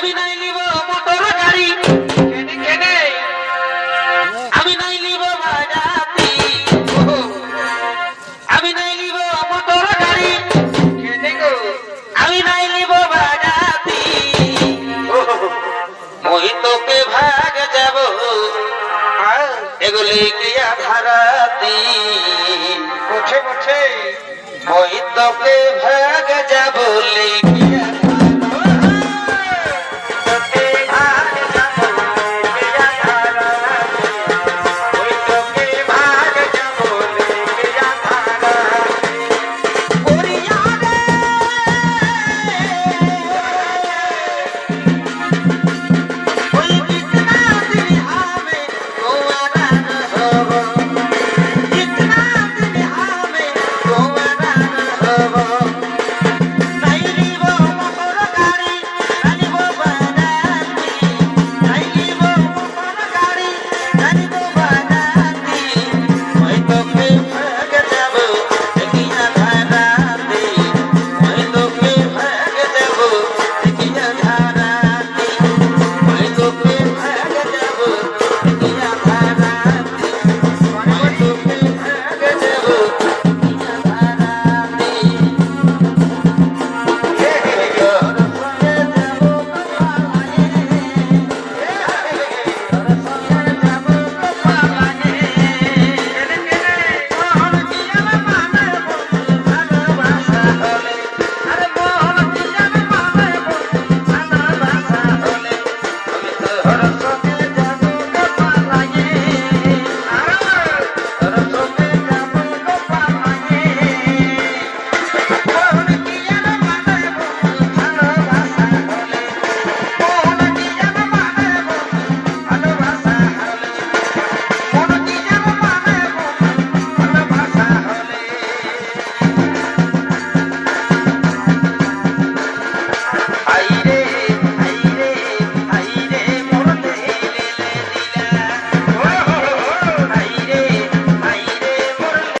আমি নাই নিব মোটর গাড়ি। আমি নাই নিব আমি নাই নিব মোটর গাড়ি। আমি নাই নিব মোহিতকে ভাগ যাব এগুলি গিয়া ধারাতি মুঠে মুঠে। মোহিতকে ভাগ Agora